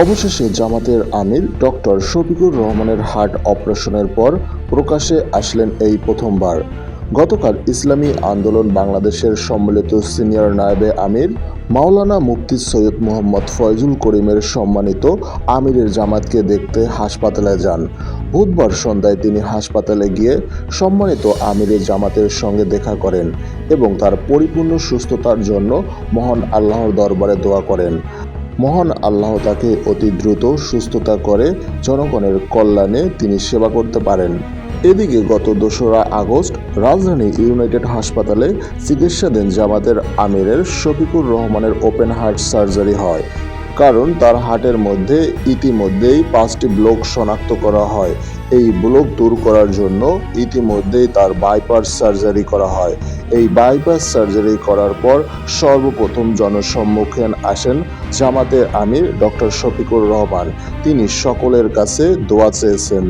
অবশেষে জামাতের আমির ডক্টর শফিকুর রহমানের হার্ট অপারেশনের পর প্রকাশ্যে আসলেন এই প্রথমবার। গতকাল ইসলামী আন্দোলন বাংলাদেশের সম্মিলিত সিনিয়র নায়েবে আমির, মাওলানা মুফতি সৈয়দ মোহাম্মদ ফয়জুল করিমের সম্মানিত আমিরের জামাতকে দেখতে হাসপাতালে যান। বুধবার সন্ধ্যায় তিনি হাসপাতালে গিয়ে সম্মানিত আমিরের জামাতের সঙ্গে দেখা করেন এবং তার পরিপূর্ণ সুস্থতার জন্য মহান আল্লাহর দরবারে দোয়া করেন। মহান আল্লাহ তাকে অতি দ্রুত সুস্থতা করে জনগণের কল্যাণে তিনি সেবা করতে পারেন। এদিকে গত দোসরা আগস্ট রাজধানী ইউনাইটেড হাসপাতালে চিকিৎসাধীন জামাতের আমিরের শফিকুর রহমানের ওপেন হার্ট সার্জারি হয়। কারণ তার হাটের মধ্যে ইতিমধ্যেই পাঁচটি ব্লক শনাক্ত করা হয়। এই ব্লক দূর করার জন্য ইতিমধ্যেই তার বাইপাস সার্জারি করা হয়। এই বাইপাস সার্জারি করার পর সর্বপ্রথম জনসম্মুখীন আসেন জামাতের আমির ডক্টর শফিকুর রহমান। তিনি সকলের কাছে দোয়া চেয়েছেন।